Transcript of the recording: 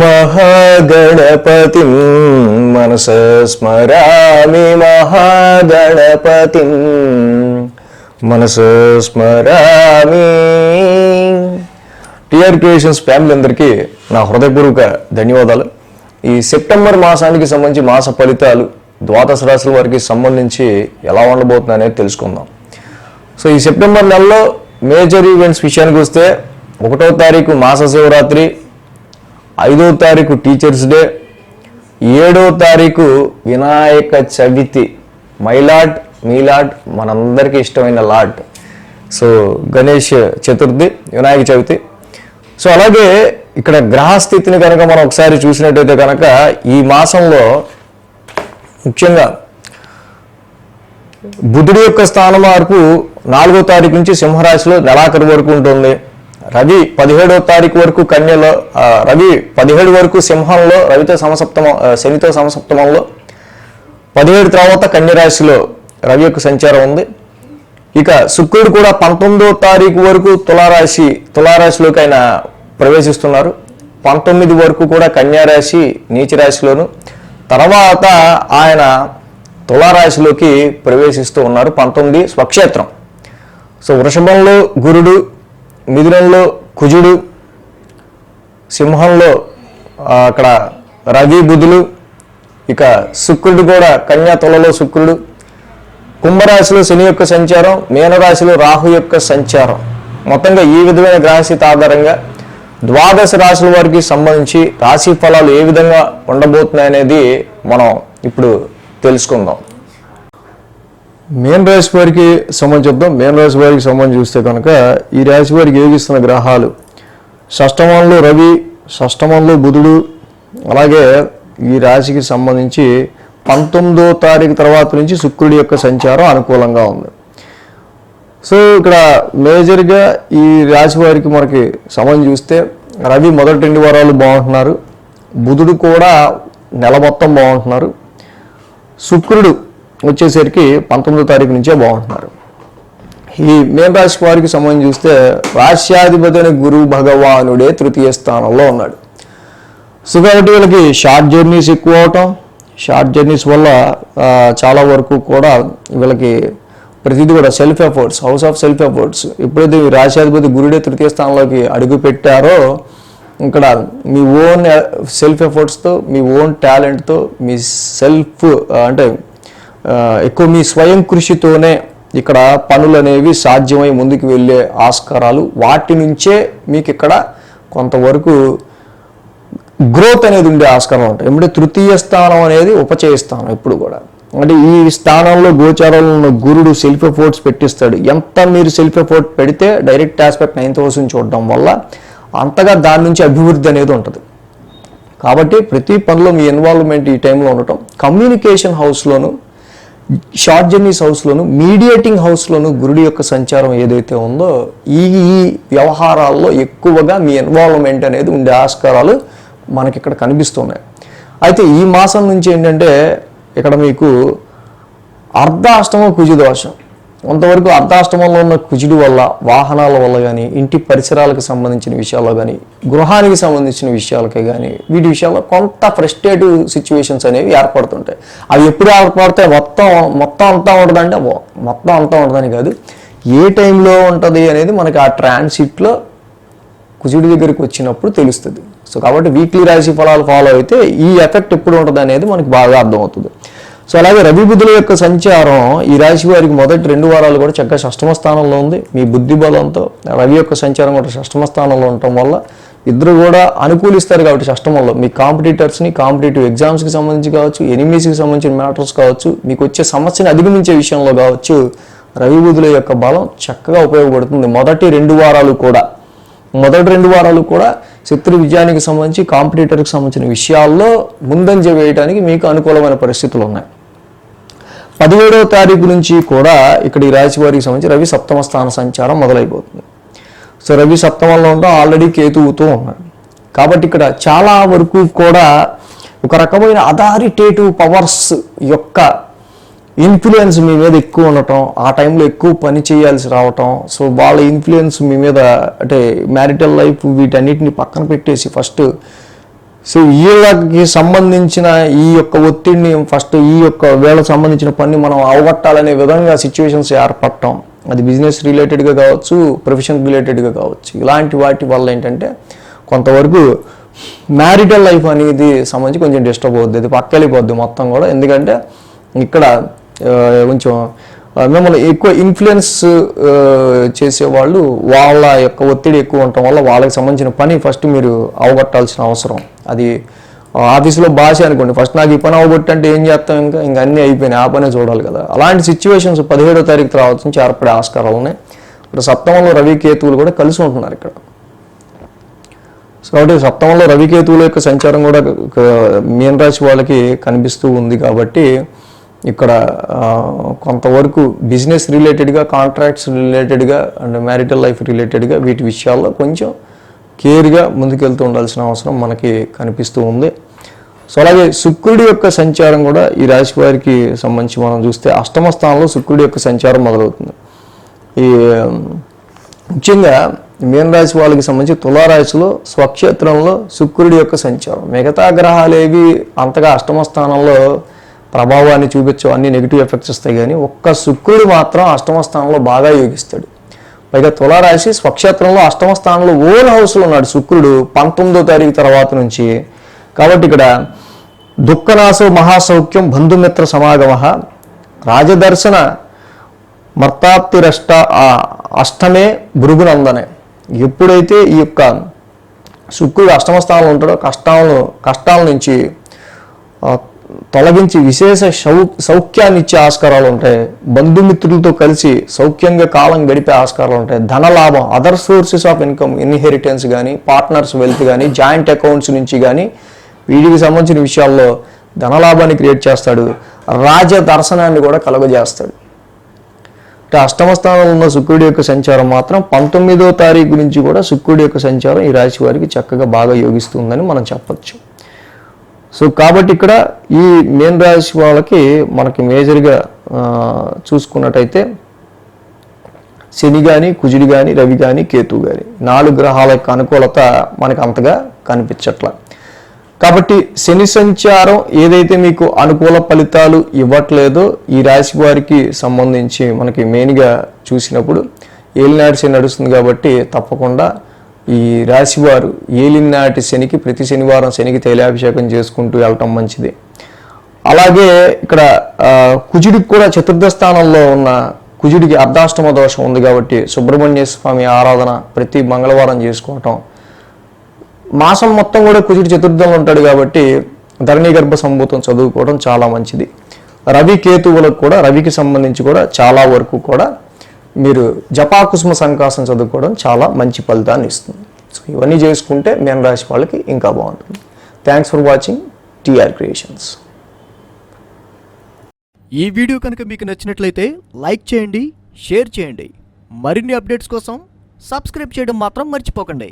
మహాగణపతి మనస స్మరామి మహాగణపతి మనస స్మరామి. టిఆర్ క్రియేషన్స్ ఫ్యామిలీ అందరికీ నా హృదయపూర్వక ధన్యవాదాలు. ఈ సెప్టెంబర్ మాసానికి సంబంధించి మాస ఫలితాలు ద్వాదశ రాశుల వారికి సంబంధించి ఎలా ఉండబోతుంది అనేది తెలుసుకుందాం. సో ఈ సెప్టెంబర్ నెలలో మేజర్ ఈవెంట్స్ విషయానికి వస్తే ఒకటో తారీఖు మాస శివరాత్రి ఐదో తారీఖు టీచర్స్ డే ఏడో తారీఖు వినాయక చవితి. మైలాట్ మీలాట్ మనందరికీ ఇష్టమైన lord so Ganesh Chaturthi Vinayaka Chavithi. So అలాగే ఇక్కడ గ్రహస్థితిని కనుక మనం ఒకసారి చూసినట్టయితే కనుక ఈ మాసంలో ముఖ్యంగా బుధుడి యొక్క స్థాన మార్పు నాలుగో తారీఖు నుంచి సింహరాశిలో నెలాఖరు వరకు ఉంటుంది. రవి పదిహేడో తారీఖు వరకు కన్యలో రవి పదిహేడు వరకు సింహంలో రవితో సమసప్తమ శనితో సమసప్తమంలో. పదిహేడు తర్వాత కన్యరాశిలో రవి యొక్క సంచారం ఉంది. ఇక శుక్రుడు కూడా పంతొమ్మిదో తారీఖు వరకు తులారాశి తులారాశిలోకి ఆయన ప్రవేశిస్తున్నారు. పంతొమ్మిది వరకు కూడా కన్యారాశి నీచరాశిలోను. తర్వాత ఆయన తులారాశిలోకి ప్రవేశిస్తూ ఉన్నారు. పంతొమ్మిది స్వక్షేత్రం. సో వృషభంలో గురుడు మిథునంలో కుజుడు సింహంలో అక్కడ రవి బుధులు ఇక శుక్రుడు కూడా కన్యా తులలో శుక్రుడు. కుంభరాశిలో శని యొక్క సంచారం మీనరాశిలో రాహు యొక్క సంచారం. మొత్తంగా ఈ విధమైన గ్రహస్థితి ఆధారంగా ద్వాదశ రాశుల వారికి సంబంధించి రాశి ఫలాలు ఏ విధంగా ఉండబోతున్నాయి అనేది మనం ఇప్పుడు తెలుసుకుందాం. మేన్ రాశి వారికి సంబంధించి చెప్దాం మేన్ రాశి వారికి సంబంధించి చూస్తే కనుక ఈ రాశి వారికి యోగిస్తున్న గ్రహాలు షష్టమంలో రవి షష్టమంలో బుధుడు అలాగే ఈ రాశికి సంబంధించి పంతొమ్మిదో తారీఖు తర్వాత నుంచి శుక్రుడి యొక్క సంచారం అనుకూలంగా ఉంది. సో ఇక్కడ మేజర్గా ఈ రాశి వారికి మనకి సంబంధం చూస్తే రవి మొదటి రెండు వారాలు బాగుంటున్నారు. బుధుడు కూడా నెల మొత్తం బాగుంటున్నారు. శుక్రుడు వచ్చేసరికి పంతొమ్మిదో తారీఖు నుంచే బాగుంటున్నారు. ఈ మేన రాశి వారికి సంబంధించి చూస్తే రాశ్యాధిపతి అనే భగవానుడే తృతీయ స్థానంలో ఉన్నాడు. సో కాబట్టి వీళ్ళకి షార్ట్ జర్నీస్ ఎక్కువ అవటం షార్ట్ జర్నీస్ వల్ల చాలా వరకు కూడా వీళ్ళకి ప్రతిదీ కూడా self efforts house of self efforts ఎప్పుడైతే ఈ రాశ్యాధిపతి గురుడే తృతీయ స్థానంలోకి అడుగు పెట్టారో ఇక్కడ మీ ఓన్ సెల్ఫ్ ఎఫర్ట్స్తో మీ ఓన్ టాలెంట్తో మీ సెల్ఫ్ అంటే ఎక్కువ మీ స్వయం కృషితోనే ఇక్కడ పనులు అనేవి సాధ్యమై ముందుకు వెళ్ళే ఆస్కారాలు వాటి నుంచే మీకు ఇక్కడ కొంతవరకు గ్రోత్ అనేది ఉండే ఆస్కారం ఉంటుంది ఎందుకంటే తృతీయ స్థానం అనేది ఉపచయ స్థానం ఎప్పుడు కూడా. అంటే ఈ స్థానంలో గోచారంలో ఉన్న గురుడు సెల్ఫ్ ఎఫోర్ట్స్ పెట్టిస్తాడు. ఎంత మీరు సెల్ఫ్ ఎఫోర్ట్ పెడితే డైరెక్ట్ ఆస్పెక్ట్ నైన్త్ హౌస్ నుంచి చూడడం వల్ల అంతగా దాని నుంచి అభివృద్ధి అనేది ఉంటుంది. కాబట్టి ప్రతి పనిలో మీ ఇన్వాల్వ్మెంట్ ఈ టైంలో ఉండటం. కమ్యూనికేషన్ హౌస్లోనూ షార్ట్ జర్నీస్ హౌస్లోను మీడియేటింగ్ హౌస్లోను గురుడి యొక్క సంచారం ఏదైతే ఉందో ఈ ఈ వ్యవహారాల్లో ఎక్కువగా మీ ఇన్వాల్వ్మెంట్ అనేది ఉండే ఆస్కారాలు మనకి ఇక్కడ కనిపిస్తున్నాయి. అయితే ఈ మాసం నుంచి ఏంటంటే ఇక్కడ మీకు అర్ధాష్టమ కుజు దోషం. కొంతవరకు అర్ధాష్టమంలో ఉన్న కుజుడు వల్ల వాహనాల వల్ల కానీ ఇంటి పరిసరాలకు సంబంధించిన విషయాల్లో కానీ గృహానికి సంబంధించిన విషయాలకే కానీ వీటి విషయాల్లో కొంత ఫ్రస్ట్రేటివ్ సిచ్యువేషన్స్ అనేవి ఏర్పడుతుంటాయి. అవి ఎప్పుడు ఏర్పడతాయి? మొత్తం మొత్తం అంతా ఉండదంటే మొత్తం అంతా ఉండదని కాదు. ఏ టైంలో ఉంటుంది అనేది మనకి ఆ ట్రాన్సిట్లో కుజుడి దగ్గరికి వచ్చినప్పుడు తెలుస్తుంది. సో కాబట్టి వీక్లీ రాశి ఫలాలు ఫాలో అయితే ఈ ఎఫెక్ట్ ఎప్పుడు ఉంటుంది అనేది మనకి బాగా అర్థమవుతుంది. సో అలాగే రవి బుద్ధుల యొక్క సంచారం ఈ రాశి వారికి మొదటి రెండు వారాలు కూడా చక్కగా షష్టమ స్థానంలో ఉంది. మీ బుద్ధి బలంతో రవి యొక్క సంచారం కూడా షష్టమ స్థానంలో ఉండటం వల్ల ఇద్దరు కూడా అనుకూలిస్తారు కాబట్టి షష్టమంలో. మీ కాంపిటీటర్స్ని కాంపిటేటివ్ ఎగ్జామ్స్కి సంబంధించి కావచ్చు ఎనిమీస్కి సంబంధించిన మ్యాటర్స్ కావచ్చు మీకు వచ్చే సమస్యని అధిగమించే విషయంలో కావచ్చు రవి బుధుల యొక్క బలం చక్కగా ఉపయోగపడుతుంది. మొదటి రెండు వారాలు కూడా. మొదటి రెండు వారాలు కూడా శత్రు విజయానికి సంబంధించి కాంపిటేటర్కి సంబంధించిన విషయాల్లో ముందంజ వేయడానికి మీకు అనుకూలమైన పరిస్థితులు ఉన్నాయి. పదిహేడవ తారీఖు నుంచి కూడా ఇక్కడ ఈ రాశి వారికి సంబంధించి రవి సప్తమ స్థాన సంచారం మొదలైపోతుంది. సో రవి సప్తమంలో ఉండడం ఆల్రెడీ కేతువుతూ ఉన్నాడు. కాబట్టి ఇక్కడ చాలా వరకు కూడా ఒక రకమైన అథారిటేటివ్ పవర్స్ యొక్క ఇన్ఫ్లుయెన్స్ మీ మీద ఎక్కువ ఉండటం ఆ టైంలో ఎక్కువ పని చేయాల్సి రావటం సో వాళ్ళ ఇన్ఫ్లుయెన్స్ మీ మీద అంటే మ్యారిటల్ లైఫ్ వీటన్నిటిని పక్కన పెట్టేసి ఫస్ట్ సో వీళ్ళకి సంబంధించిన ఈ యొక్క ఒత్తిడిని ఫస్ట్ ఈ యొక్క వీళ్ళకి సంబంధించిన పని మనం అవగొట్టాలనే విధంగా సిచ్యువేషన్స్ ఏర్పడటం. అది బిజినెస్ రిలేటెడ్గా కావచ్చు ప్రొఫెషన్ రిలేటెడ్గా కావచ్చు. ఇలాంటి వాటి వల్ల ఏంటంటే కొంతవరకు మ్యారిటల్ లైఫ్ అనేది సంబంధించి కొంచెం డిస్టర్బ్ అవుద్ది. అది పక్కలిపోద్ది మొత్తం కూడా. ఎందుకంటే ఇక్కడ కొంచెం మిమ్మల్ని ఎక్కువ ఇన్ఫ్లుయెన్స్ చేసేవాళ్ళు వాళ్ళ యొక్క ఒత్తిడి ఎక్కువ ఉండటం వల్ల వాళ్ళకి సంబంధించిన పని ఫస్ట్ మీరు అవగొట్టాల్సిన అవసరం. అది ఆఫీస్లో ఆఫీసులో భాష అనుకోండి. ఫస్ట్ నాకు ఈ పని అవగొట్టంటే ఏం చేస్తాం ఇంకా? ఇంకా అన్నీ అయిపోయినాయి. ఆ పనే చూడాలి కదా. అలాంటి సిచ్యువేషన్స్ పదిహేడో తారీఖు తర్వాత నుంచి ఏర్పడే ఆస్కారాలు ఉన్నాయి. ఇప్పుడు సప్తమంలో రవి కేతువులు కూడా కలిసి ఉంటున్నారు ఇక్కడ. సో కాబట్టి సప్తమంలో రవికేతువుల యొక్క సంచారం కూడా మీనరాశి వాళ్ళకి కనిపిస్తూ ఉంది కాబట్టి ఇక్కడ కొంతవరకు బిజినెస్ రిలేటెడ్గా కాంట్రాక్ట్స్ రిలేటెడ్గా అండ్ మ్యారిటల్ లైఫ్ రిలేటెడ్గా వీటి విషయాల్లో కొంచెం కేర్గా ముందుకెళ్తూ ఉండాల్సిన అవసరం మనకి కనిపిస్తూ ఉంది. సో అలాగే శుక్రుడి యొక్క సంచారం కూడా ఈ రాశి వారికి సంబంధించి మనం చూస్తే అష్టమ స్థానంలో శుక్రుడి యొక్క సంచారం మొదలవుతుంది. ఈ ముఖ్యంగా మీనరాశి వాళ్ళకి సంబంధించి తులారాశిలో స్వక్షేత్రంలో శుక్రుడి యొక్క సంచారం. మిగతా గ్రహాలేవి అంతగా అష్టమ స్థానంలో ప్రభావాన్ని చూపించవు అన్ని నెగిటివ్ ఎఫెక్ట్స్ వస్తాయి కానీ ఒక్క శుక్రుడు మాత్రం అష్టమ స్థానంలో బాగా యోగిస్తాడు. పైగా తులారాశి స్వక్షేత్రంలో అష్టమ స్థానంలో ఓన్ హౌస్లో ఉన్నాడు శుక్రుడు పంతొమ్మిదో తారీఖు తర్వాత నుంచి. కాబట్టి ఇక్కడ దుఃఖనాశో మహాసౌఖ్యం బంధుమిత్ర సమాగమ. రాజదర్శన మర్తాప్తిరష్ట అష్టమే భృగునందనే. ఎప్పుడైతే ఈ యొక్క శుక్రుడు అష్టమ స్థానంలో ఉంటాడో కష్టాలను కష్టాల నుంచి తొలగించి విశేష సౌ సౌఖ్యాన్ని ఇచ్చే ఆస్కారాలు ఉంటాయి. బంధుమిత్రులతో కలిసి సౌఖ్యంగా కాలం గడిపే ఆస్కారాలు ఉంటాయి. ధన లాభం other sources of income inheritance కానీ పార్ట్నర్స్ వెల్త్ కానీ జాయింట్ అకౌంట్స్ నుంచి కానీ వీటికి సంబంధించిన విషయాల్లో ధనలాభాన్ని క్రియేట్ చేస్తాడు. రాజ దర్శనాన్ని కూడా కలుగజేస్తాడు. అంటే అష్టమ స్థానంలో ఉన్న శుక్రుడి యొక్క సంచారం మాత్రం పంతొమ్మిదో తారీఖు నుంచి కూడా శుక్రుడి యొక్క సంచారం ఈ రాశి వారికి చక్కగా బాగా యోగిస్తుందని మనం చెప్పచ్చు. సో కాబట్టి ఇక్కడ ఈ మేన్ రాశి వాళ్ళకి మనకి మేజర్గా చూసుకున్నట్టయితే శని కానీ కుజుడు కానీ రవి కానీ కేతు కానీ నాలుగు గ్రహాల యొక్క అనుకూలత మనకు అంతగా కనిపించట్ల. కాబట్టి శని సంచారం ఏదైతే మీకు అనుకూల ఫలితాలు ఇవ్వట్లేదో ఈ రాశి వారికి సంబంధించి మనకి మెయిన్గా చూసినప్పుడు ఏలినాడు శని నడుస్తుంది కాబట్టి తప్పకుండా ఈ రాశివారు ఏలినాటి శనికి ప్రతి శనివారం శనికి తైలాభిషేకం చేసుకుంటూ వెళ్ళటం మంచిది. అలాగే ఇక్కడ కుజుడికి కూడా చతుర్థ స్థానంలో ఉన్న కుజుడికి అర్ధాష్టమ దోషం ఉంది కాబట్టి సుబ్రహ్మణ్య స్వామి ఆరాధన ప్రతి మంగళవారం చేసుకోవటం. మాసం మొత్తం కూడా కుజుడు చతుర్థంలో ఉంటాడు కాబట్టి ధరణి గర్భ సంభూతం చదువుకోవడం చాలా మంచిది. రవి కేతువులకు కూడా రవికి సంబంధించి కూడా చాలా వరకు కూడా మీరు జపాకుసుమ సంకాసం చదువుకోవడం చాలా మంచి ఫలితాన్ని ఇస్తుంది. సో ఇవన్నీ చేసుకుంటే మీన రాశి వాళ్ళకి ఇంకా బాగుంటుంది. Thanks for watching TR creations ఈ వీడియో కనుక మీకు నచ్చినట్లయితే లైక్ చేయండి షేర్ చేయండి. మరిన్ని అప్డేట్స్ కోసం సబ్స్క్రైబ్ చేయడం మాత్రం మర్చిపోకండి.